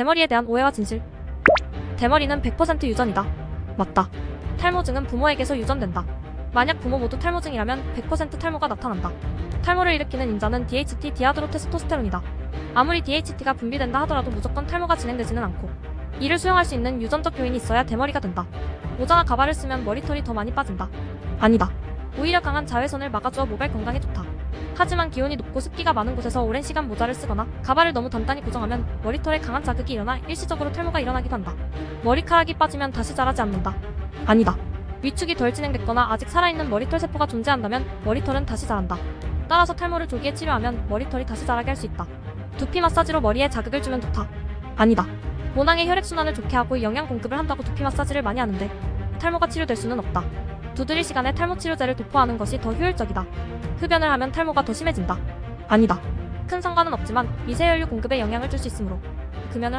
대머리에 대한 오해와 진실. 대머리는 100% 유전이다. 맞다. 탈모증은 부모에게서 유전된다. 만약 부모 모두 탈모증이라면 100% 탈모가 나타난다. 탈모를 일으키는 인자는 DHT 디아드로테스토스테론이다. 아무리 DHT가 분비된다 하더라도 무조건 탈모가 진행되지는 않고 이를 수용할 수 있는 유전적 요인이 있어야 대머리가 된다. 모자나 가발을 쓰면 머리털이 더 많이 빠진다. 아니다. 오히려 강한 자외선을 막아주어 모발 건강에 좋다. 하지만 기온이 높고 습기가 많은 곳에서 오랜 시간 모자를 쓰거나 가발을 너무 단단히 고정하면 머리털에 강한 자극이 일어나 일시적으로 탈모가 일어나기도 한다. 머리카락이 빠지면 다시 자라지 않는다. 아니다. 위축이 덜 진행됐거나 아직 살아있는 머리털 세포가 존재한다면 머리털은 다시 자란다. 따라서 탈모를 조기에 치료하면 머리털이 다시 자라게 할 수 있다. 두피 마사지로 머리에 자극을 주면 좋다. 아니다. 모낭의 혈액순환을 좋게 하고 영양 공급을 한다고 두피 마사지를 많이 하는데 탈모가 치료될 수는 없다. 두드릴 시간에 탈모 치료제를 도포하는 것이 더 효율적이다. 흡연을 하면 탈모가 더 심해진다. 아니다. 큰 상관은 없지만 미세혈류 공급에 영향을 줄 수 있으므로 금연을 하면